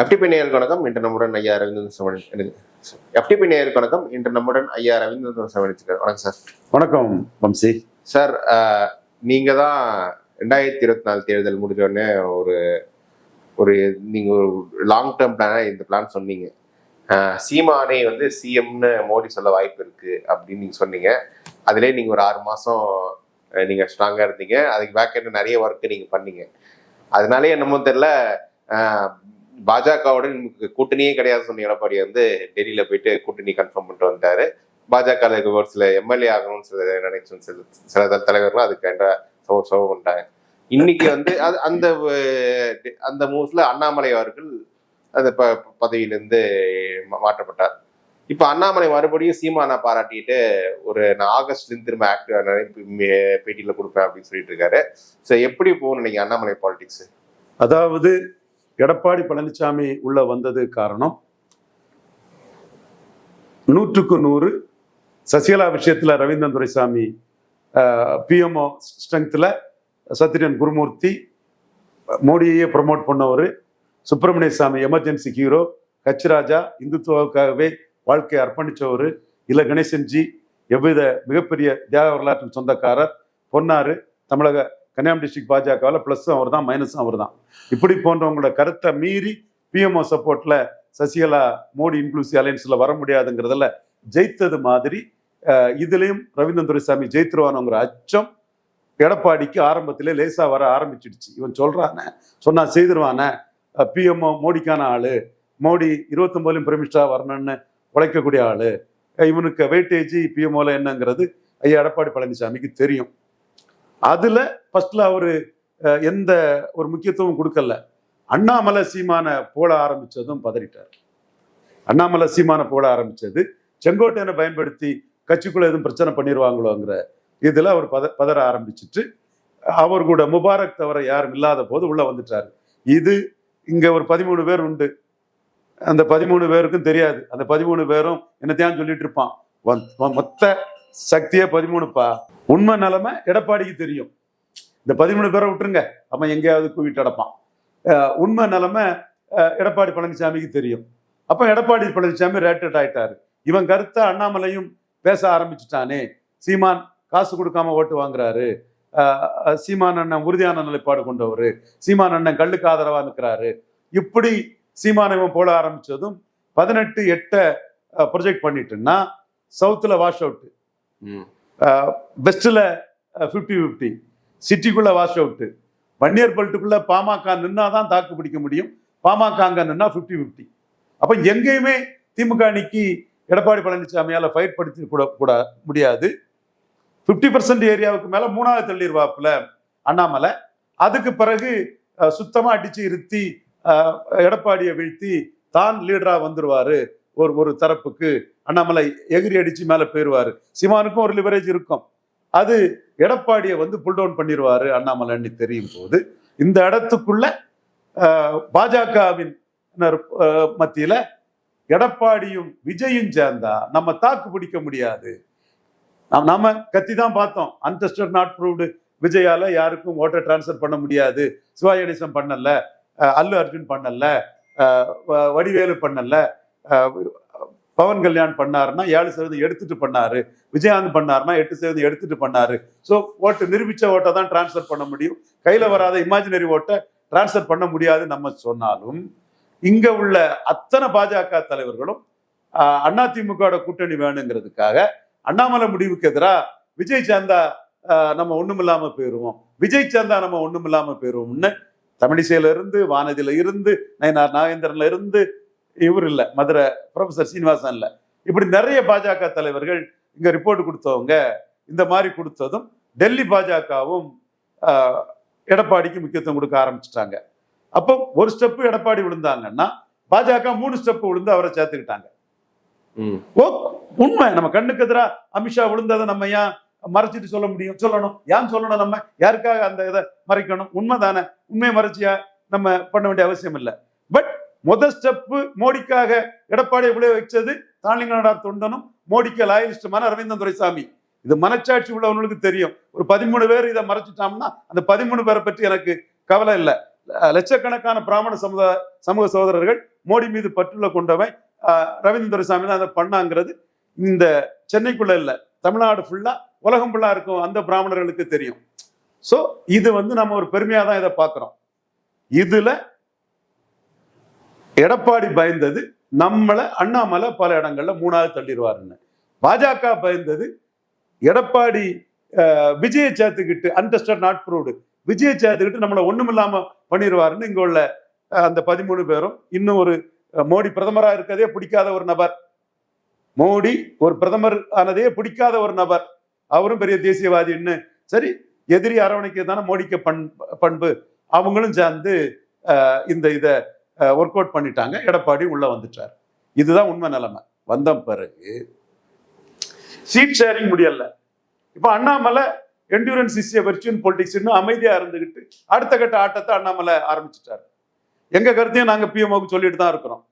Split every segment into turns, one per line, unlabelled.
FTP நேயருக்கு வணக்கம். இன்று நம்முடன் ஐயா ரவீந்திரன் சமணி எஃப்டிபி நேயருக்கு வணக்கம். இன்று நம்முடன் ஐயா ரவீந்திரன் சமணிச்சிருக்கார். வணக்கம் சார்.
வணக்கம் வம்சி.
சார் நீங்க தான் ரெண்டாயிரத்தி இருபத்தி நாலு தேர்தல் முடிஞ்ச உடனே ஒரு ஒரு நீங்க ஒரு லாங் டேர்ம் பிளானா இந்த பிளான் சொன்னீங்க. சீமானே வந்து சிஎம்னு மோடி சொல்ல வாய்ப்பு இருக்கு அப்படின்னு நீங்க சொன்னீங்க. அதுலேயே நீங்க ஒரு ஆறு மாசம் நீங்க ஸ்ட்ராங்கா இருந்தீங்க. அதுக்கு பேக் நிறைய ஒர்க் நீங்க பண்ணீங்க. அதனாலே என்னமோ தெரியல பாஜகவுடன் கூட்டணியே கிடையாது சொன்ன எடப்பாடி வந்து டெல்லியில போயிட்டு கூட்டணி கன்ஃபார்ம் பண்ணிட்டு வந்தாரு. பாஜக ஒரு சில எம்எல்ஏ ஆகணும்னு சில நினைச்சு சில சில தலைவர்கள் தலைவர்களும் அதுக்கு சோ சோ பண்ணிட்டாங்க இன்னைக்கு வந்து அது அந்த அந்த மூவ்ஸ்ல அண்ணாமலை அவர்கள் அந்த ப பதவியிலிருந்து மா- மாற்றப்பட்டார். இப்ப அண்ணாமலை மறுபடியும் சீமானா பாராட்டிட்டு ஒரு நான் ஆகஸ்ட்ல இருந்து திரும்ப ஆக்டிவ் பேட்டியில கொடுப்பேன் அப்படின்னு சொல்லிட்டு இருக்காரு. ஸோ எப்படி போகணும் நீங்க அண்ணாமலை பாலிடிக்ஸ்
அதாவது எடப்பாடி பழனிசாமி உள்ள வந்தது காரணம் நூற்றுக்கு நூறு சசிகலா விஷயத்தில் ரவீந்திரன் துரைசாமி பிஎம்ஓ ஸ்ட்ரென்த்தில் சத்ரியன் குருமூர்த்தி மோடியையே ப்ரமோட் பண்ணவர் சுப்பிரமணிய சாமி எமர்ஜென்சி ஹீரோ கச்சிராஜா இந்துத்துவாவுக்காகவே வாழ்க்கையை அர்ப்பணித்தவர் இல்ல கணேசன்ஜி எவ்வித மிகப்பெரிய தியாக வரலாற்றின் சொந்தக்காரர் பொன்னாறு தமிழக கன்னியாகுமரி டிஸ்ட்ரிக்ட் பாஜகவில் ப்ளஸ்ஸும் அவர் தான் மைனஸும் அவர் தான் இப்படி போன்றவங்களோட கருத்தை மீறி பிஎம்ஓ சப்போர்ட்டில் சசிகலா மோடி இன்க்ளூசிவ் அலையன்ஸில் வர முடியாதுங்கிறதுல ஜெயித்தது மாதிரி இதுலேயும் இதுலயும் ரவீந்திரன் துரைசாமி ஜெயித்துருவானுங்கிற அச்சம் எடப்பாடிக்கு ஆரம்பத்திலே லேசாக வர ஆரம்பிச்சிடுச்சு. இவன் சொல்கிறானே சொன்னா செய்திருவானே பிஎம்ஓ மோடிக்கான ஆள் மோடி இருபத்தொம்போதுலையும் பிரமிஷ்டா வரணும்னு உழைக்கக்கூடிய ஆள் இவனுக்கு வெயிட்டேஜ் பிஎம்ஓவில் என்னங்கிறது ஐயா எடப்பாடி பழனிசாமிக்கு தெரியும். அதில் ஃபஸ்ட்டில் அவர் எந்த ஒரு முக்கியத்துவம் கொடுக்கல. அண்ணாமலை சீமான போட ஆரம்பிச்சதும் பதறிட்டார். அண்ணாமலை சீமான போட ஆரம்பிச்சது செங்கோட்டையனை பயன்படுத்தி கட்சிக்குள்ளே எதுவும் பிரச்சனை பண்ணிடுவாங்களோங்கிற இதில் அவர் பத பதற ஆரம்பிச்சிட்டு அவர் கூட முபாரக் தவிர யாரும் இல்லாத போது உள்ளே வந்துட்டாரு. இது இங்கே ஒரு பதிமூணு பேர் உண்டு. அந்த பதிமூணு பேருக்கும் தெரியாது. அந்த பதிமூணு பேரும் என்னத்தையான்னு சொல்லிட்டு இருப்பான். வந்- மொத்த சக்தியே பதிமூணுப்பா. உண்மை நிலைமை எடப்பாடிக்கு தெரியும். இந்த பதிமூணு பேரை விட்டுருங்க. அவன் எங்கேயாவது கூவிட்டு அடப்பான் உண்மை நிலைமை எடப்பாடி பழனிசாமிக்கு தெரியும். அப்ப எடப்பாடி பழனிசாமி ரேட்டட் ஆயிட்டாரு. இவன் கருத்தை அண்ணாமலையும் பேச ஆரம்பிச்சுட்டானே. சீமான் காசு கொடுக்காம ஓட்டு வாங்குறாரு. சீமான் அண்ணன் உறுதியான நிலைப்பாடு கொண்டவர். சீமான் அண்ணன் கல்லுக்கு ஆதரவா நிற்கிறாரு இப்படி சீமான இவன் போட ஆரம்பிச்சதும் பதினெட்டு எட்டை ப்ரொஜெக்ட் பண்ணிட்டுன்னா சவுத்துல வாஷ் அவுட் பெஸ்ட்டில் ஃபிஃப்டி ஃபிஃப்டி சிட்டிக்குள்ளே வாஷ் அவுட்டு வன்னியர் பல்ட்டுக்குள்ளே பாமக நின்னாதான் தாக்கு பிடிக்க முடியும். பாமக அங்கே நின்னா ஃபிஃப்டி ஃபிஃப்டி அப்போ எங்கேயுமே திமுக அணிக்கு எடப்பாடி பழனிசாமியால் ஃபைட் படுத்தி கூட கூட முடியாது. ஃபிஃப்டி பர்சன்ட் ஏரியாவுக்கு மேலே மூணாவது தள்ளிடுவாப்புல அண்ணாமலை. அதுக்கு பிறகு சுத்தமாக அடித்து இருத்தி எடப்பாடியை வீழ்த்தி தான் லீடராக வந்துடுவார் ஒரு ஒரு தரப்புக்கு அண்ணாமலை எகிரி அடிச்சு மேல போயிருவாரு. சிமானுக்கும் ஒரு லிவரேஜ் இருக்கும். அது எடப்பாடியை வந்து புல் டவுன் பண்ணிடுவாரு அண்ணாமலைன்னு தெரியும் போது இந்த இடத்துக்குள்ள பாஜகவின் மத்தியில எடப்பாடியும் விஜயும் சேர்ந்தா நம்ம தாக்கு பிடிக்க முடியாது. நாம் நாம கத்தி தான் பார்த்தோம். அன்டெஸ்டட் நாட் ப்ரூவ்டு விஜயால யாருக்கும் ஓட்டை டிரான்ஸ்ஃபர் பண்ண முடியாது. சிவாஜி கணேசன் பண்ணல அல்லு அர்ஜுன் பண்ணல வ- வடிவேலு பண்ணல பவன் கல்யாண் பண்ணாருன்னா ஏழு சதவீதம் எடுத்துட்டு பண்ணாரு. விஜயகாந்த் பண்ணாருன்னா எட்டு சதவீதம் எடுத்துட்டு பண்ணாரு. ஸோ ஓட்டு நிரூபிச்ச ஓட்டை தான் டிரான்ஸ்ஃபர் பண்ண முடியும். கையில் வராத இமேஜினரி ஓட்டை டிரான்ஸ்ஃபர் பண்ண முடியாது நம்ம சொன்னாலும் இங்க உள்ள அத்தனை பாஜக தலைவர்களும் அண்ணா அதிமுகவோட கூட்டணி வேணுங்கிறதுக்காக அண்ணாமலை முடிவுக்கு எதிராக விஜய் சாந்தா நம்ம நம்ம ஒண்ணுமில்லாம போயிருவோம். விஜய் சாந்தா நம்ம ஒண்ணுமில்லாம போயிருவோம்னு தமிழிசையில இருந்து வானதியில இருந்து நயனார் நாகேந்திரன்ல இருந்து இவர் இல்ல மதுரை ப்ரொஃபசர் சீனிவாசன் இல்ல. இப்படி நிறைய பாஜக தலைவர்கள் இங்க ரிப்போர்ட் கொடுத்தவங்க இந்த மாதிரி கொடுத்ததும் டெல்லி பாஜகவும் எடப்பாடிக்கு முக்கியத்துவம் கொடுக்க ஆரம்பிச்சிட்டாங்க. அப்போ ஒரு ஸ்டெப் எடப்பாடி விழுந்தாங்கன்னா பாஜக மூணு ஸ்டெப் விழுந்து அவரை சேர்த்துக்கிட்டாங்க. ஓ உண்மை. நம்ம கண்ணுக்கு எதிரா அமித்ஷா விழுந்ததை நம்ம ஏன் மறைச்சிட்டு சொல்ல முடியும்? சொல்லணும். ஏன் சொல்லணும் நம்ம? யாருக்காக அந்த இதை மறைக்கணும்? உண்மைதானே? உண்மையை மறைச்சியா நம்ம பண்ண வேண்டிய அவசியம் இல்லை. பட் முதல் ஸ்டெப் மோடிக்காக எடப்பாடியை விளைய வச்சது தாளிங்கநாடார் தொண்டனும் மோடிக்கு லாயலிஸ்டுமான அரவிந்தன் துரைசாமி. இது மனச்சாட்சி உள்ளவங்களுக்கு தெரியும். ஒரு பதிமூணு பேர் இதை மறைச்சிட்டோம்னா அந்த பதிமூணு பேரை பற்றி எனக்கு கவலை இல்லை. லட்சக்கணக்கான பிராமண சமுதாய சமூக சகோதரர்கள் மோடி மீது பற்றுள்ள கொண்டவன் ரவீந்திர துரைசாமி தான் அதை பண்ணாங்கிறது இந்த சென்னைக்குள்ள இல்ல. தமிழ்நாடு ஃபுல்லா உலகம் ஃபுல்லா இருக்கும். அந்த பிராமணர்களுக்கு தெரியும். ஸோ இது வந்து நம்ம ஒரு பெருமையாக தான் இதை பார்க்கிறோம். இதுல எடப்பாடி பயந்தது நம்மளை அண்ணாமலை பல இடங்கள்ல மூணாவது தள்ளிடுவாருன்னு. பாஜக பயந்தது எடப்பாடி விஜய விஜயை சேர்த்துக்கிட்டு அன்டெஸ்டட் நாட் ப்ரூவ்டு விஜயை சேர்த்துக்கிட்டு நம்மளை ஒண்ணுமில்லாம பண்ணிடுவாருன்னு இங்க உள்ள அந்த பதிமூணு பேரும். இன்னும் ஒரு மோடி பிரதமராக இருக்கதே பிடிக்காத ஒரு நபர். மோடி ஒரு பிரதமர் ஆனதே பிடிக்காத ஒரு நபர். அவரும் பெரிய தேசியவாதின்னு. சரி எதிரி அரவணைக்கு தானே மோடிக்கு பண் பண்பு. அவங்களும் சேர்ந்து இந்த இதை ஒர்க் அவுட் பண்ணிட்டாங்க. எடப்பாடி உள்ள வந்துட்டார். இதுதான் உண்மை நிலைமை. வந்த பிறகு சீட் ஷேரிங் முடியல. இப்போ Annamalai endurance is a virtual பொலிட்டிக்ஸ்னு அமைதியா இருந்துக்கிட்டு அடுத்த கட்ட ஆட்டத்தை அண்ணாமலை ஆரம்பிச்சிட்டாரு. எங்க கருத்தையும் நாங்க பிஎம்ஓக்கு சொல்லிட்டு தான் இருக்கிறோம்.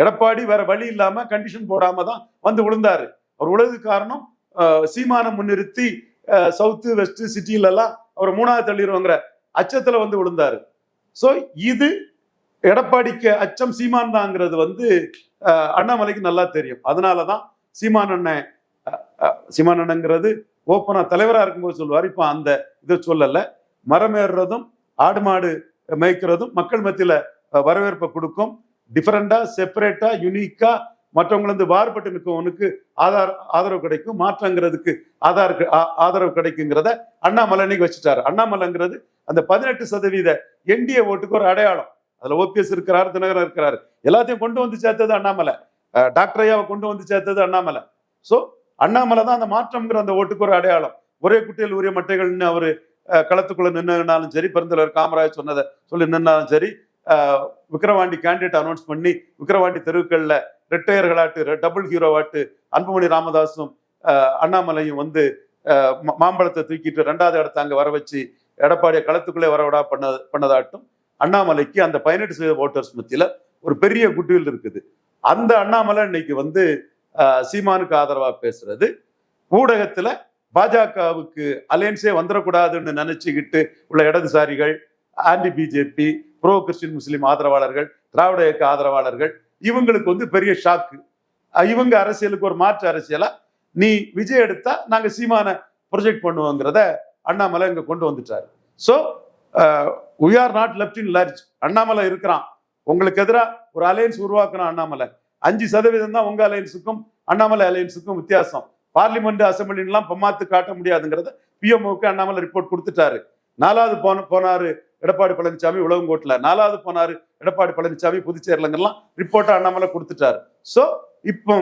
எடப்பாடி வேற வழி இல்லாம கண்டிஷன் போடாமல் தான் வந்து விழுந்தாரு. அவர் உழவு காரணம் சீமானம் முன்னிறுத்தி சவுத்து வெஸ்ட் சிட்டிலெல்லாம் அவர் மூணாவது தள்ளிடுவோங்கிற அச்சத்துல வந்து விழுந்தாரு. ஸோ இது எடப்பாடிக்கு அச்சம் சீமான் தாங்கிறது வந்து அண்ணாமலைக்கு நல்லா தெரியும். அதனால தான் சீமான் அண்ணன் சீமான் அண்ணங்கிறது ஓப்பனாக தலைவராக இருக்கும்போது சொல்லுவார். இப்போ அந்த இதை சொல்லலை. மரம் ஏறுறதும் ஆடு மாடு மேய்க்கிறதும் மக்கள் மத்தியில் வரவேற்பை கொடுக்கும். டிஃப்ரெண்டாக செப்பரேட்டாக யூனிக்காக மற்றவங்க வந்து வார்பட்டு நிற்கவனுக்கு ஆதார் ஆதரவு கிடைக்கும். மாற்றங்கிறதுக்கு ஆதார் ஆதரவு கிடைக்குங்கிறத அண்ணாமலை அன்னைக்கு வச்சுட்டாரு. அண்ணாமலைங்கிறது அந்த பதினெட்டு சதவீத என்டிஏ ஓட்டுக்கு ஒரு அடையாளம். அதுல ஓபிஎஸ் இருக்கிறார் தினகரன் இருக்கிறார். எல்லாத்தையும் கொண்டு வந்து சேர்த்தது அண்ணாமலை. டாக்டர் ஐயாவை கொண்டு வந்து சேர்த்தது அண்ணாமலை. சோ அண்ணாமலை தான் அந்த மாற்றம்ங்கிற அந்த ஓட்டுக்கு ஒரு அடையாளம். ஒரே குட்டியில் உரிய மட்டைகள்னு அவரு களத்துக்குள்ளே களத்துக்குள்ள சரி பெருந்தலைவர் காமராஜ் சொன்னதை சொல்லி நின்னாலும் சரி விக்ரவாண்டி விக்கிரவாண்டி கேண்டிடேட் அனௌன்ஸ் பண்ணி விக்கிரவாண்டி தெருவுக்கள்ல ரெட்டையர்களாட்டு டபுள் ஹீரோவாட்டு அன்புமணி ராமதாஸும் அஹ், அண்ணாமலையும் வந்து மாம்பழத்தை தூக்கிட்டு ரெண்டாவது இடத்த அங்க வர வச்சு எடப்பாடியை களத்துக்குள்ளே வரவிடா பண்ண பண்ணதாட்டும். அண்ணாமலைக்கு அந்த பதினெட்டு சதவீத ஓட்டர்ஸ் மத்தியில் ஒரு பெரிய குட்வில் இருக்குது. அந்த அண்ணாமலை இன்னைக்கு வந்து சீமானுக்கு ஆதரவாக பேசுறது. ஊடகத்தில் பாஜகவுக்கு அலையன்ஸே வந்துடக்கூடாதுன்னு நினைச்சுக்கிட்டு உள்ள இடதுசாரிகள் anti BJP pro Christian Muslim ஆதரவாளர்கள் திராவிட இயக்க ஆதரவாளர்கள் இவங்களுக்கு வந்து பெரிய ஷாக்கு இவங்க அரசியலுக்கு ஒரு மாற்று அரசியலா நீ விஜய் எடுத்தா நாங்கள் சீமான ப்ரொஜெக்ட் பண்ணுவோங்கிறத அண்ணாமலை இங்கே கொண்டு வந்துட்டார். So we are not left in large Annamalai இருக்கிறான். உங்களுக்கு எதிராக ஒரு அலையன்ஸ் உருவாக்குறான் அண்ணாமலை. அஞ்சு சதவீதம் தான் உங்க அலையன்ஸுக்கும் அண்ணாமலை அலையன்ஸுக்கும் வித்தியாசம். பார்லிமெண்ட் அசம்பிளின்லாம் பம்மாத்து காட்ட முடியாதுங்கிறத பிஎம்ஓக்கு அண்ணாமலை ரிப்போர்ட் கொடுத்துட்டாரு. நாலாவது போன போனாரு எடப்பாடி பழனிசாமி உலகங்கோட்டில். நாலாவது போனாரு எடப்பாடி பழனிசாமி புதுச்சேரிலங்கெல்லாம் ரிப்போர்ட்டை அண்ணாமலை கொடுத்துட்டாரு. ஸோ இப்போ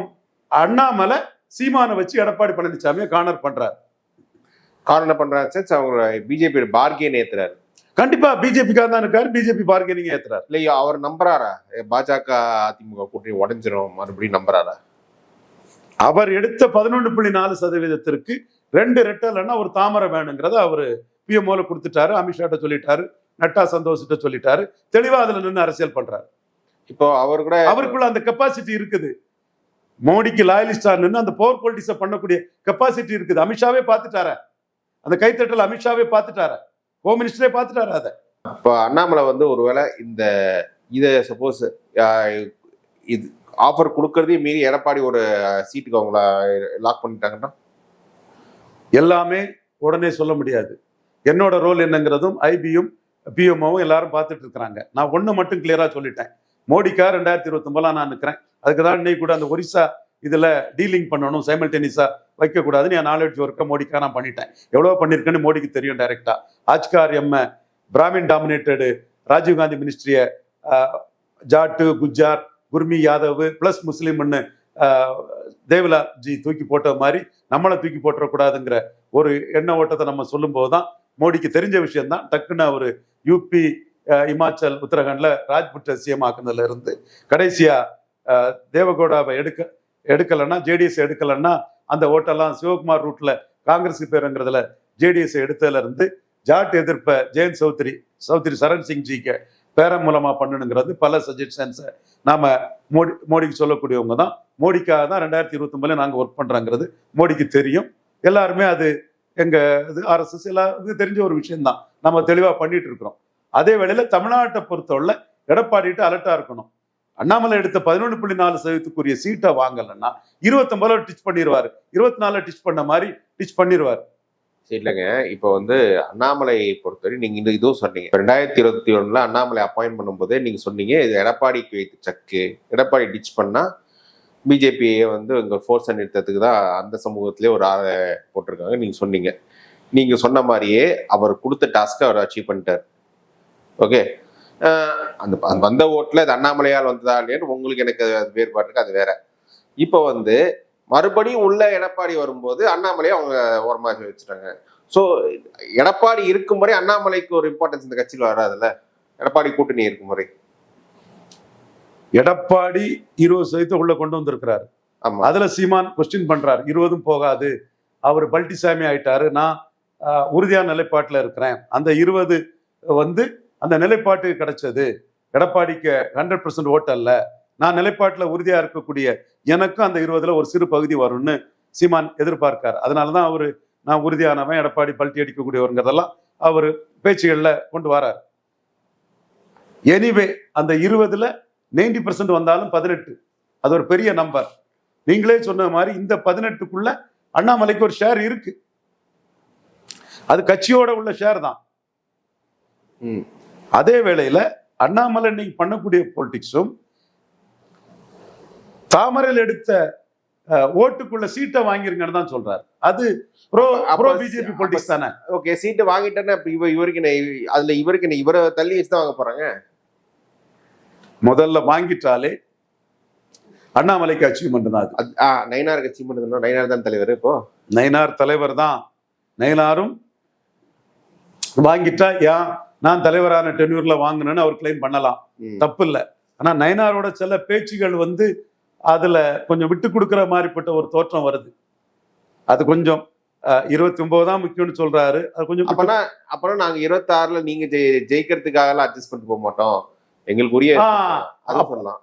அண்ணாமலை சீமானை வச்சு எடப்பாடி பழனிசாமியை கார்னர் பண்றாரு.
கார்னர் பண்றாங்க சார் அவங்க பிஜேபி பார்கே நேத்துறாரு
கண்டிப்பா பிஜேபிக்காக தான் இருக்காரு. பிஜேபி பார்கெனிங் ஏத்துறாரு.
இல்லையா அவர் நம்புறாரா? பாஜக அதிமுக கூட்டணி உடஞ்சிரும் மறுபடியும் நம்புறாரா?
அவர் எடுத்த பதினொன்று புள்ளி நாலு சதவீதத்திற்கு ரெண்டு ரெட்டல்னா ஒரு தாமரை வேணுங்கிறத அவரு பிஎம்ஓல கொடுத்துட்டாரு. அமித்ஷாட்ட சொல்லிட்டாரு. நட்டா சந்தோஷிட்ட சொல்லிட்டாரு. தெளிவா அதுல நின்று அரசியல் பண்றாரு.
இப்போ அவர் கூட
அவருக்குள்ள அந்த கெப்பாசிட்டி இருக்குது. மோடிக்கு லாயலிஸ்டா நின்று அந்த பவர் பொலிட்டிக்ஸை பண்ணக்கூடிய கெப்பாசிட்டி இருக்குது. அமித்ஷாவே பார்த்துட்டார. அந்த கைத்தட்டல் அமித்ஷாவே பார்த்துட்டார. ஹோம் மினிஸ்டரே பார்த்துட்டாரு அதை?
இப்போ அண்ணாமலை வந்து ஒருவேளை இந்த இதை சப்போஸ் இது ஆஃபர் கொடுக்கறதையும் மீறி எடப்பாடி ஒரு சீட்டுக்கு அவங்கள லாக் பண்ணிட்டாங்கன்னா
எல்லாமே உடனே சொல்ல முடியாது. என்னோட ரோல் என்னங்கிறதும் ஐபியும் பிஎம்ஓவும் எல்லாரும் பார்த்துட்டு இருக்கிறாங்க. நான் ஒண்ணு மட்டும் கிளியரா சொல்லிட்டேன். மோடிக்கா ரெண்டாயிரத்தி இருபத்தி நான் நிற்கிறேன் அதுக்கு தான் இன்னைக்கு கூட அந்த ஒரிசா இதில் டீலிங் பண்ணணும் சைமல்டேனியஸாக வைக்கக்கூடாதுன்னு என் நாலேஜ் ஒர்க்கை மோடிக்காக நான் பண்ணிட்டேன். எவ்வளோ பண்ணியிருக்கேன்னு மோடிக்கு தெரியும் டைரெக்டாக ஆஜ்கார் எம்மை பிராமின் டாமினேட்டடு ராஜீவ்காந்தி மினிஸ்ட்ரியை ஜாட்டு குஜார் குர்மி யாதவ் ப்ளஸ் முஸ்லீம்னு தேவலாஜி தூக்கி போட்ட மாதிரி நம்மளை தூக்கி போட்டுறக்கூடாதுங்கிற ஒரு எண்ண ஓட்டத்தை நம்ம சொல்லும்போது தான் மோடிக்கு தெரிஞ்ச விஷயம்தான். டக்குன்னு அவர் யூபி இமாச்சல் உத்தரகாண்டில் ராஜ்புட்ட சிஎம் ஆக்குனதுல இருந்து கடைசியாக தேவகோடாவை எடுக்க எடுக்கலைன்னா ஜேடிஎஸ் எடுக்கலைன்னா அந்த ஓட்டெல்லாம் சிவகுமார் ரூட்ல காங்கிரஸுக்கு பேருங்கிறதுல ஜேடிஎஸ் எடுத்ததுல இருந்து ஜாட் எதிர்ப்ப ஜெயந்த் சௌத்ரி சௌத்ரி சரண் சிங் ஜிக்கு பேரம் மூலமா பண்ணணுங்கிறது பல சஜஷன்ஸை நாம மோடி மோடிக்கு சொல்லக்கூடியவங்க தான். மோடிக்காக தான் ரெண்டாயிரத்தி இருபத்தி நாங்கள் ஒர்க் பண்றாங்கிறது மோடிக்கு தெரியும். எல்லாருமே அது எங்க இது ஆர்எஸ்எஸ் எல்லாருக்கும் தெரிஞ்ச ஒரு விஷயம்தான் நம்ம தெளிவா பண்ணிட்டு இருக்கிறோம். அதே வேளையில தமிழ்நாட்டை பொறுத்தவரை எடப்பாடிட்டு அலர்ட்டா இருக்கணும். அண்ணாமலை எடுத்த பதினொன்று புள்ளி நாலு சதவீதத்துக்குரிய சீட்டை வாங்கலைன்னா இருபத்தொன்பதுல டிச் பண்ணிடுவார் இருபத்தி நாலுல டிச் பண்ண மாதிரி டிச் பண்ணிடுவார்
இல்லைங்க. இப்போ வந்து அண்ணாமலையை பொறுத்தவரை நீங்க இந்த இதுவும் சொன்னீங்க. ரெண்டாயிரத்தி இருபத்தி ஒண்ணுல அண்ணாமலை அப்பாயின்ட் பண்ணும்போதே நீங்க சொன்னீங்க இது எடப்பாடிக்கு வைத்து சக்கு. எடப்பாடி டிச் பண்ணா பிஜேபியை வந்து உங்கள் ஃபோர்ஸ் நிறுத்தத்துக்கு தான் அந்த சமூகத்திலே ஒரு ஆளை போட்டிருக்காங்க. நீங்க சொன்னீங்க. நீங்க சொன்ன மாதிரியே அவர் கொடுத்த டாஸ்க்கை அவர் அச்சீவ் பண்ணிட்டார். ஓகே அந்த வந்த ஓட்டுல இது அண்ணாமலையால் வந்ததா இல்லையான்னு உங்களுக்கு எனக்கு அது வேறுபாடு இருக்கு அது வேற. இப்போ வந்து மறுபடியும் உள்ள எடப்பாடி வரும்போது அண்ணாமலையை அவங்க ஓரமா வச்சுட்டாங்க. ஸோ எடப்பாடி இருக்கும் வரை அண்ணாமலைக்கு ஒரு இம்பார்ட்டன்ஸ் இந்த கட்சியில் வராதுல்ல? எடப்பாடி கூட்டணி இருக்கும் வரை.
எடப்பாடி இருபது சதவீதத்தை உள்ள கொண்டு வந்திருக்கிறாரு.
ஆமா.
அதுல சீமான் கொஸ்டின் பண்றாரு. இருபதும் போகாது. அவர் பல்ட்டிசாமி ஆயிட்டாரு. நான் உறுதியான நிலைப்பாட்டுல இருக்கிறேன். அந்த இருபது வந்து அந்த நிலைப்பாட்டு கிடைச்சது. எடப்பாடிக்கு ஹண்ட்ரட் பர்சன்ட் ஓட்டு அல்ல. நான் நிலைப்பாட்டுல உறுதியா இருக்கக்கூடிய எனக்கும் அந்த இருபதுல ஒரு சிறு பகுதி வரும்னு சீமான் எதிர்பார்க்காரு. அதனாலதான் அவர் நான் உறுதியானவன் எடப்பாடி பல்ட்டி அடிக்கக்கூடியவருங்கிறதெல்லாம் அவர் பேச்சுகள்ல கொண்டு வரார். எனிவே அந்த இருபதுல நைன்டி பர்சன்ட் வந்தாலும் பதினெட்டு. அது ஒரு பெரிய நம்பர் நீங்களே சொன்ன மாதிரி இந்த பதினெட்டுக்குள்ள அண்ணாமலைக்கு ஒரு ஷேர் இருக்கு. அது கட்சியோட உள்ள ஷேர் தான். அதே வேளையில அண்ணாமலை நீங்க பண்ணக்கூடிய பொலிட்டிக்ஸும் தாமரையில் எடுத்த ஓட்டுக்குள்ள சீட்டை வாங்கிருங்கன்னு தான் சொல்றாரு. அது ப்ரோ
அப்ப-
ப்ரோ
அப்ப-
பிஜேபி பொலிட்டிக்ஸ் தானே?
ஓகே சீட்டு வாங்கிட்டேன்னா இவ இவருக்கு அதுல இவருக்கு இவரை தள்ளி வச்சு தான் வாங்க போறாங்க?
முதல்ல வாங்கிட்டாலே அண்ணாமலைக்கு அச்சீவ்மெண்ட் தான் அது.
அது- ஆ நயினார் கட்சி மட்டும் நயினார் தான் தலைவர் இப்போ?
நயினார் தலைவர் தான் நயினாரும் வாங்கிட்டா ஏன் நான் தலைவரான டென்யூர்ல வாங்கினேன்னு அவர் கிளைம் பண்ணலாம். தப்பு இல்லை ஆனா நயனாரோட சில பேச்சுகள் வந்து அதுல கொஞ்சம் விட்டு கொடுக்குற மாதிரிப்பட்ட ஒரு தோற்றம் வருது. அது கொஞ்சம் இருபத்தி ஒன்பது தான் முக்கியம்னு சொல்றாரு. அது கொஞ்சம்
அப்பனா அப்புறம் நாங்க இருபத்தி ஆறுல நீங்க ஜெயி- ஜெயிக்கிறதுக்காக எல்லாம் அட்ஜஸ்ட் பண்ணிட்டு போக மாட்டோம். எங்களுக்கு உரிய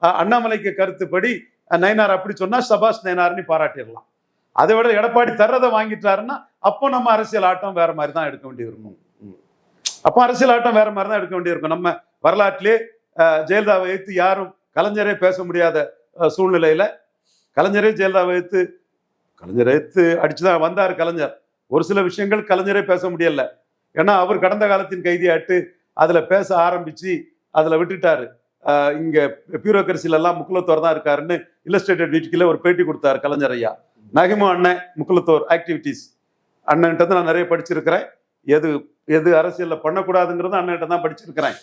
அண்ணாமலைக்கு கருத்துப்படி நயினார் அப்படி சொன்னா சபாஷ் நயனார்னு பாராட்டிடலாம். அதை விட எடப்பாடி தர்றதை வாங்கிட்டாருன்னா அப்போ நம்ம அரசியல் ஆட்டம் வேற மாதிரி தான் எடுக்க வேண்டியிருக்கும். அப்போ அரசியல் ஆட்டம் வேற மாதிரி தான் எடுக்க வேண்டியிருக்கும். நம்ம வரலாற்றிலே ஜெயலலிதாவை வைத்து யாரும் கலைஞரே பேச முடியாத சூழ்நிலையில கலைஞரே ஜெயலலிதாவை வைத்து கலைஞரை எடுத்து அடிச்சுதான் வந்தார் கலைஞர். ஒரு சில விஷயங்கள் கலைஞரே பேச முடியல. ஏன்னா அவர் கடந்த காலத்தின் கைதியாட்டு அதுல பேச ஆரம்பிச்சு அதுல விட்டுட்டாரு. இங்க பியூரோக்ரஸில எல்லாம் முக்குலத்தோர் தான் இருக்காருன்னு இல்லஸ்ட்ரேட்டட் வீட்டுக்குள்ள ஒரு பேட்டி கொடுத்தாரு கலைஞர் ஐயா. நகிமோ அண்ணன் முக்குலத்தோர் ஆக்டிவிட்டீஸ். அண்ணன்ட்டு நான் நிறைய படிச்சிருக்கிறேன். எது எது அரசியல்ல பண்ணக்கூடாதுங்கிறது அண்ணன்ட்ட தான் படிச்சிருக்கிறேன்.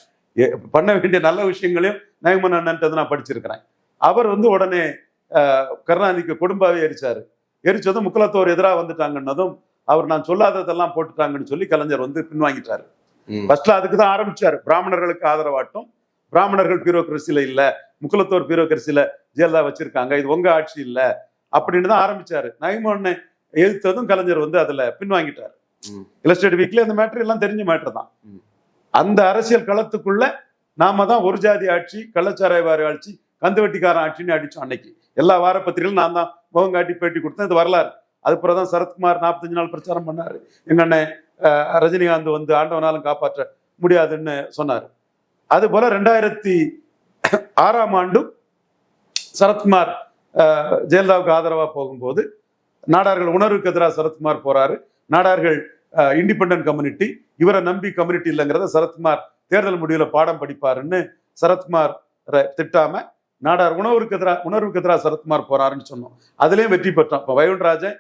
பண்ண வேண்டிய நல்ல விஷயங்களையும் நயமன் அண்ணன்ட்ட நான் படிச்சிருக்கிறேன். அவர் வந்து உடனே கருணாநிதிக்கு கொடும்பாவே எரிச்சாரு. எரிச்சதும் முக்குலத்தோர் எதிராக வந்துட்டாங்கன்னதும் அவர் நான் சொல்லாததெல்லாம் போட்டுட்டாங்கன்னு சொல்லி கலைஞர் வந்து பின்வாங்கிட்டாரு. ஃபர்ஸ்ட்ல அதுக்கு தான் ஆரம்பிச்சாரு. பிராமணர்களுக்கு ஆதரவாட்டும். பிராமணர்கள் பியூரோக்ரஸில இல்ல. முக்குலத்தோர் பியூரோக்ரஸில ஜெயலலிதா வச்சிருக்காங்க. இது உங்க ஆட்சி இல்ல. அப்படின்னு தான் ஆரம்பிச்சாரு. நயமோன்னு எதிர்த்ததும் கலைஞர் வந்து அதுல பின்வாங்கிட்டாரு.
ம்.
இல்லஸ்ட்ரேட் வீக்ல இந்த மேட்டர் எல்லாம் தெரிஞ்ச மேட்டர் தான். அந்த அரசியல் களத்துக்குள்ள நாம தான் ஒரு ஜாதி ஆட்சி கள்ளச்சாராய வாரி ஆட்சி கந்துவட்டிக்காரன் ஆட்சின்னு அடிச்சோம் அன்னைக்கு. எல்லா வார பத்திரிகைகளும் நான் தான் முகம் காட்டி பேட்டி கொடுத்தேன். இது வரலாறு. அது பிறகு தான் சரத்குமார் நாற்பத்தஞ்சு நாள் பிரச்சாரம் பண்ணாரு. எங்க அண்ணன் ரஜினிகாந்த் வந்து ஆண்டவனாலும் காப்பாற்ற முடியாதுன்னு சொன்னார். அது போல ரெண்டாயிரத்தி ஆறாம் ஆண்டும் சரத்குமார் ஜெயலலிதாவுக்கு ஆதரவா போகும்போது நாடார்கள் உணர்வுக்கு எதிராக சரத்குமார் போறாரு. நாடார்கள் இண்டிபெண்ட் கம்யூனிட்டி இவரை நம்பி கம்யூனிட்டி இல்லைங்கிறத சரத்குமார் தேர்தல் முடிவில் பாடம் படிப்பாருன்னு சரத்குமார் திட்டாம நாடார் உணர்வுக்கு எதிராக உணர்வுக்கு எதிராக சரத்குமார் போறாருன்னு சொன்னோம். அதுலேயும் வெற்றி பெற்றோம். இப்போ வயுண்டராஜன்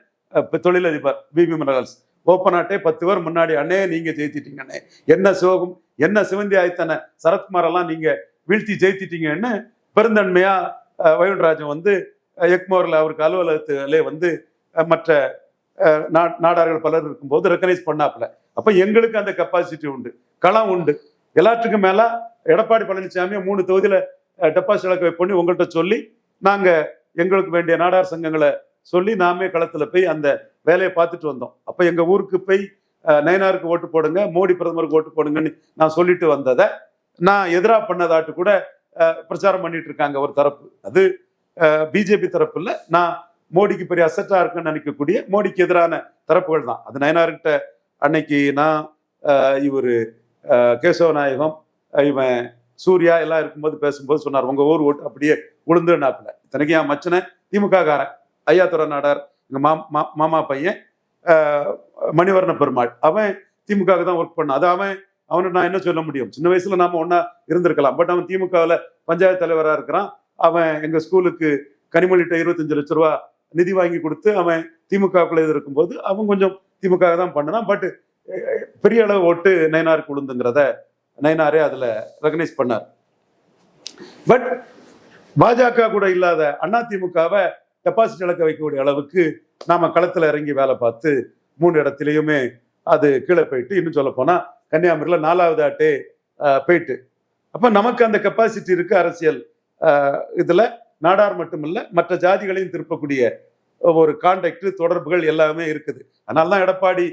தொழிலதிபர் பிபி மினரல்ஸ் ஓப்பனாட்டே பத்து பேர் முன்னாடி அண்ணே நீங்க ஜெயித்திட்டீங்கண்ணே என்ன சிவகும் என்ன சிவந்தி ஆயத்தனை சரத்குமார் எல்லாம் நீங்க வீழ்த்தி ஜெயித்திட்டீங்கன்னு பெருந்தன்மையா வைகுண்டராஜன் வந்து எக்மோரில் அவருக்கு அலுவலகத்திலே வந்து மற்ற நாடார்கள் பலர் இருக்கும்போது ரெக்கனைஸ் பண்ணாப்புல. அப்போ எங்களுக்கு அந்த கெப்பாசிட்டி உண்டு. களம் உண்டு. எல்லாத்துக்கும் மேல எடப்பாடி பழனிசாமியை மூணு தொகுதியில டெபாசிட் இழக்க பண்ணி உங்கள்கிட்ட சொல்லி நாங்க எங்களுக்கு வேண்டிய நாடார் சங்கங்களை சொல்லி நாமே களத்துல போய் அந்த வேலையை பார்த்துட்டு வந்தோம். அப்போ எங்கள் ஊருக்கு போய் நயனாருக்கு ஓட்டு போடுங்க மோடி பிரதமருக்கு ஓட்டு போடுங்கன்னு நான் சொல்லிட்டு வந்ததை நான் எதிரா பண்ணதாட்டு கூட பிரச்சாரம் பண்ணிட்டு இருக்காங்க ஒரு தரப்பு. அது பிஜேபி தரப்பு இல்லை. நான் மோடிக்கு பெரிய அசட்டா இருக்குன்னு நினைக்கக்கூடிய மோடிக்கு எதிரான தரப்புகள் தான். அது நயனார்கிட்ட அன்னைக்கு நான் இவர் இவரு கேசவ நாயகம் இவன் சூர்யா எல்லாம் இருக்கும்போது பேசும்போது சொன்னார் உங்க ஊர் ஓட்டு அப்படியே உளுந்துனாப்புல இத்தனைக்கு என் மச்சனை திமுக காரன். ஐயாத்துறை நாடார் எங்க மா- மா- மாமா பையன் மணிவர்ண பெருமாள். அவன் திமுக தான் ஒர்க் பண்ணான். அது அவன் அவனை நான் என்ன சொல்ல முடியும்? சின்ன வயசுல நாம ஒன்னா இருந்திருக்கலாம். பட் அவன் திமுகவில் பஞ்சாயத்து தலைவரா இருக்கிறான். அவன் எங்க ஸ்கூலுக்கு கனிமொழிட்ட இருபத்தஞ்சு லட்ச ரூபா நிதி வாங்கி கொடுத்து அவன் திமுகக்குள்ள இது இருக்கும்போது அவன் கொஞ்சம் திமுக தான் பண்ணனான் பட் பெரிய அளவு ஓட்டு நயனாருக்கு உளுந்துங்கிறத நயனாரே அதுல ரெகனைஸ் பண்ணார். பட் பாஜக கூட இல்லாத அதிமுகவை டெபாசிட் இழக்க வைக்கக்கூடிய அளவுக்கு நாம களத்துல இறங்கி வேலை பார்த்து மூணு இடத்துலயுமே அது கீழே போயிட்டு இன்னும் சொல்ல போனா கன்னியாகுமரியில நாலாவது ஆட்டே போயிட்டு. அப்ப நமக்கு அந்த கெப்பாசிட்டி இருக்கு அரசியல் இதில் இதுல. நாடார் மட்டுமல்ல மற்ற ஜாதிகளையும் திருப்பக்கூடிய ஒரு கான்டாக்ட் தொடர்புகள் எல்லாமே இருக்குது. அதனால தான் எடப்பாடி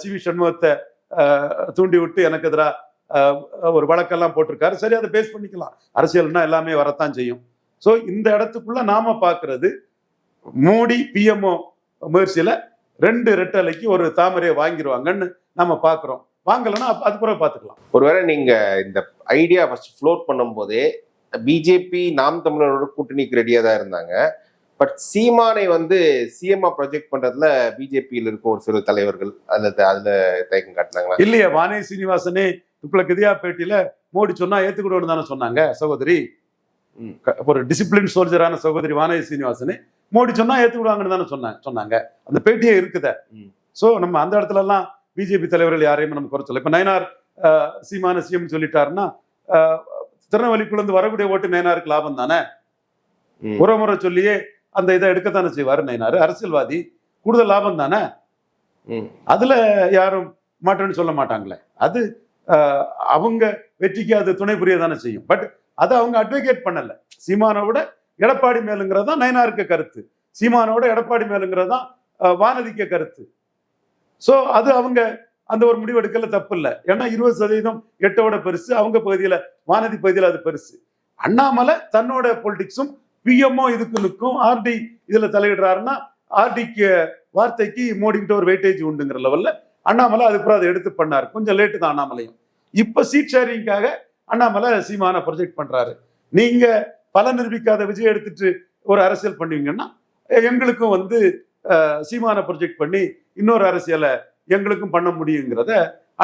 சி வி சண்முகத்தை தூண்டி விட்டு எனக்கு எதிராக ஒரு வழக்கெல்லாம் போட்டிருக்காரு. சரி அதை பேஸ் பண்ணிக்கலாம். அரசியல்னா எல்லாமே வரத்தான் செய்யும். ஸோ இந்த இடத்துக்குள்ள நாம பார்க்கறது மோடி பிஎம்ஓ முயற்சியில ரெண்டு ரெட்டலைக்கு ஒரு தாமரையை வாங்கிடுவாங்கன்னு நம்ம பார்க்குறோம் வாங்கலைன்னா அப்ப அது பிறகு பார்த்துக்கலாம்
ஒருவேளை நீங்கள் இந்த ஐடியா ஃபஸ்ட் ஃப்ளோட் பண்ணும்போதே பிஜேபி நாம் தமிழரோட கூட்டணிக்கு ரெடியா தான் இருந்தாங்க. பட் சீமானை வந்து சிஎம்ஆ ப்ரொஜெக்ட் பண்றதுல பிஜேபியில் இருக்க ஒரு சில தலைவர்கள் அதுல அதுல தயக்கம் காட்டினாங்களா?
இல்லையா வானே சீனிவாசனே இப்ப கதியா பேட்டியில மோடி சொன்னா ஏத்துக்கிடுவோம்னு தானே சொன்னாங்க சகோதரி. ஒரு டிசிப்ளின் சோல்ஜரான சகோதரி வானதி சீனிவாசனே மோடி சொன்னா ஏத்துக்கிடுவாங்கன்னு தானே சொன்னாங்க சொன்னாங்க. அந்த பேட்டியே இருக்குத. சோ நம்ம அந்த இடத்துல எல்லாம் பிஜேபி தலைவர்கள் யாரையும் நம்ம குறை சொல்ல இப்ப நயனார் சீமான சிஎம் சொல்லிட்டாருன்னா அஹ், திருநெல்வேலிக்குள்ள இருந்து வரக்கூடிய ஓட்டு நயனாருக்கு லாபம் தானே?
ம்.
உறமுறை சொல்லியே அந்த இதை எடுக்கத்தானே செய்வாரு நயனார்? அரசியல்வாதி. கூடுதல் லாபம் தானே. அதுல யாரும் மாட்டேன்னு சொல்ல மாட்டாங்களே. அது அவங்க வெற்றிக்கு அது துணை புரிய தானே செய்யும். பட் அதை அவங்க அட்வொகேட் பண்ணல. சீமானை விட எடப்பாடி மேலுங்கிறது தான் நயனாருக்கு கருத்து. சீமானோட எடப்பாடி மேலுங்கிறது தான் வானதிக்கு கருத்து. ஸோ அது அவங்க அந்த ஒரு முடிவு எடுக்கல தப்பு இல்லை ஏன்னா இருபது சதவீதம் எட்டோட பெருசு அவங்க பகுதியில வானதி பகுதியில் அது பெருசு. அண்ணாமலை தன்னோட பொலிட்டிக்ஸும் பிஎம்ஓ இதுக்கு நிற்கும் ஆர்டி இதுல தலையிடுறாருன்னா ஆர்டிக்கு வார்த்தைக்கு மோடிங்கிட்ட ஒரு வெயிட்டேஜ் உண்டுங்கிற லெவல்ல அண்ணாமலை அதுக்கப்புறம் அதை எடுத்து பண்ணார். கொஞ்சம் லேட்டு தான் அண்ணாமலையும். இப்ப சீட் ஷேரிங்காக அண்ணாமலை சீமான ப்ரொஜெக்ட் பண்றாரு. நீங்க பல நிரூபிக்காத விஜய் எடுத்துட்டு ஒரு அரசியல் பண்ணுவீங்கன்னா எங்களுக்கும் வந்து சீமான ப்ரொஜெக்ட் பண்ணி இன்னொரு அரசியலை எங்களுக்கும் பண்ண முடியுங்கிறத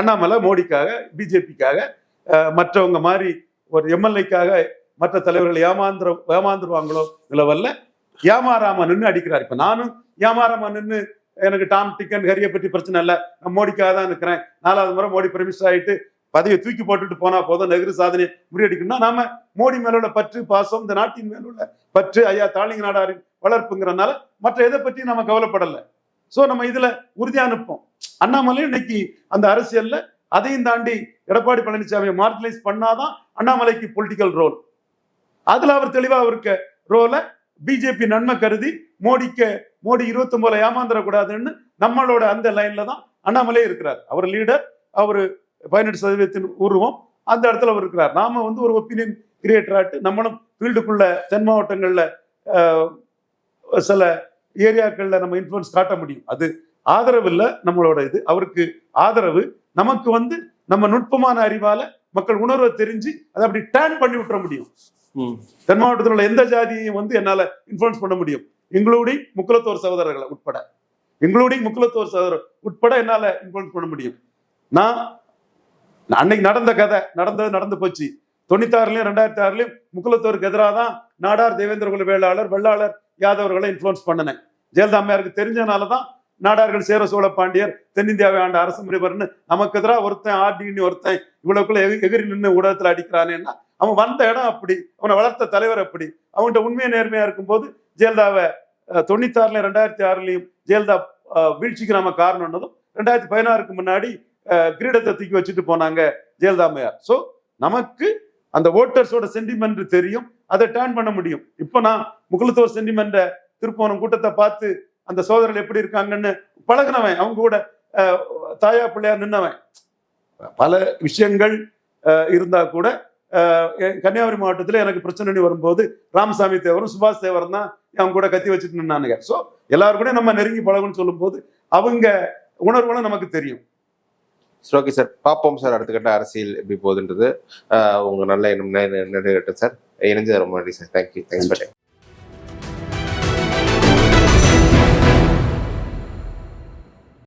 அண்ணாமலை மோடிக்காக பிஜேபிக்காக மற்றவங்க மாதிரி ஒரு எம்எல்ஏக்காக மற்ற தலைவர்கள் ஏமாந்துற ஏமாந்துருவாங்களோ நிலவல்ல ஏமாறாம நின்று அடிக்கிறார். இப்ப நானும் ஏமாறாம நின்று எனக்கு டாம் டிக்கன் ஹரியை பற்றி பிரச்சனை இல்லை. நான் மோடிக்காக தான் இருக்கிறேன் நாலாவது முறை மோடி பிரமிஸ் ஆகிட்டு பதவியை தூக்கி போட்டுட்டு போனா போதும். நெஹ்ரு சாதனையை முறியடிக்கணும்னா நாம மோடி மேல உள்ள பற்று பாசம் இந்த நாட்டின் மேல உள்ள பற்று ஐயா தாளிங்க நாடாரின் வளர்ப்புங்கிறனால மற்ற எதை பற்றி நம்ம கவலைப்படலை. ஸோ நம்ம இதுல உறுதியா நிற்போம். அண்ணாமலை இன்னைக்கு அந்த அரசியல்ல அதையும் தாண்டி எடப்பாடி பழனிசாமியை மார்ஜினைஸ் பண்ணாதான் அண்ணாமலைக்கு பொலிட்டிக்கல் ரோல் அதுல அவர் தெளிவா இருக்க ரோலை பிஜேபி நன்மை கருதி மோடிக்கு மோடி இருபத்தி ஒன்பதுல ஏமாந்துடக்கூடாதுன்னு நம்மளோட அந்த லைன்ல தான் அண்ணாமலே இருக்கிறார். அவர் லீடர் அவர் பதினெட்டு சதவீதத்தின் உருவம் அந்த இடத்துல அவர் இருக்கிறார். நாம வந்து ஒரு ஒப்பீனியன் கிரியேட்டராட்டு நம்மளும் ஃபீல்டுக்குள்ள தென் மாவட்டங்கள்ல சில ஏரியாக்கள்ல நம்ம இன்ஃபுளுன்ஸ் காட்ட முடியும். அது ஆதரவு இல்லை நம்மளோட இது. அவருக்கு ஆதரவு. நமக்கு வந்து நம்ம நுட்பமான அறிவால மக்கள் உணர்வை தெரிஞ்சு அதை அப்படி டேர்ன் பண்ணி விட்டுற முடியும். தென் மாவட்டத்தில் உள்ள எந்த ஜாதியையும் வந்து என்னால இன்ஃபுளுன்ஸ் பண்ண முடியும். இன்க்ளூடிங் முக்குலத்தோர் சகோதரர்களை உட்பட. இன்க்ளூடிங் முக்குலத்தோர் சகோதரர் உட்பட என்னால இன்ஃபுளுன்ஸ் பண்ண முடியும். நான் நான் அன்னைக்கு நடந்த கதை நடந்தது நடந்து போச்சு. தொண்ணூத்தாறுலயும் ரெண்டாயிரத்தி ஆறுலயும் முக்குலத்தோருக்கு எதிராக தான் நாடார் தேவேந்திர குல வேளாளர் வெள்ளாளர் யாதவர்களை இன்ஃப்ளூன்ஸ் பண்ணினேன். ஜெயலலிதா அம்மையாருக்கு தெரிஞ்சனால தான் நாடார்கள் சேர சோழ பாண்டியர் தென்னிந்தியாவை ஆண்ட அரசு முறைவர்னு நமக்கு எதிராக ஒருத்தன் ஆர்டின்னு ஒருத்தன் இவ்வளவுக்குள்ள எகிரி நின்று ஊடகத்துல அடிக்கிறானேன்னா அவன் வந்த இடம் அப்படி அவனை வளர்த்த தலைவர் அப்படி. அவன்கிட்ட உண்மையை நேர்மையா இருக்கும்போது ஜெயலலிதாவை தொண்ணூத்தாறுலையும் ரெண்டாயிரத்தி ஆறுலையும் ஜெயலலிதா அஹ், வீழ்ச்சிக்கு நாம காரணம்னதும் ரெண்டாயிரத்தி பதினாறுக்கு முன்னாடி கிரீடத்தை தூக்கி வச்சுட்டு போனாங்க ஜெயலலிதா அம்மையார். ஸோ நமக்கு அந்த ஓட்டர்ஸோட சென்டிமெண்ட் தெரியும் அதை டேர்ன் பண்ண முடியும். இப்போ நான் முகுலத்தோர் சென்டிமெண்ட திருப்போனம் கூட்டத்தை பார்த்து அந்த சோதரர்கள் எப்படி இருக்காங்கன்னு பழகுனவன். அவங்க கூட தாயா பிள்ளையார் நின்னவன். பல விஷயங்கள் இருந்தா கூட கன்னியாகுமரி மாவட்டத்தில் எனக்கு பிரச்சனை வரும்போது ராமசாமி தேவரும் சுபாஷ் தேவரும் தான் அவங்க கூட கத்தி வச்சுட்டு நின்னானுங்க. ஸோ எல்லாரும் கூட நம்ம நெருங்கி பழகும்னு சொல்லும்போது அவங்க உணர்வுகளும் நமக்கு தெரியும்.
சரி ஓகே சார் பார்ப்போம் சார் அடுத்த கட்ட அரசியல் எப்படி போகுதுன்றது. ஆஹ் உங்க நல்ல எண்ணம் நிறைவேறட்டும் சார் இணைஞ்சது ரொம்ப நன்றி சார் தேங்க்யூ தேங்க்ஸ் ஃபார்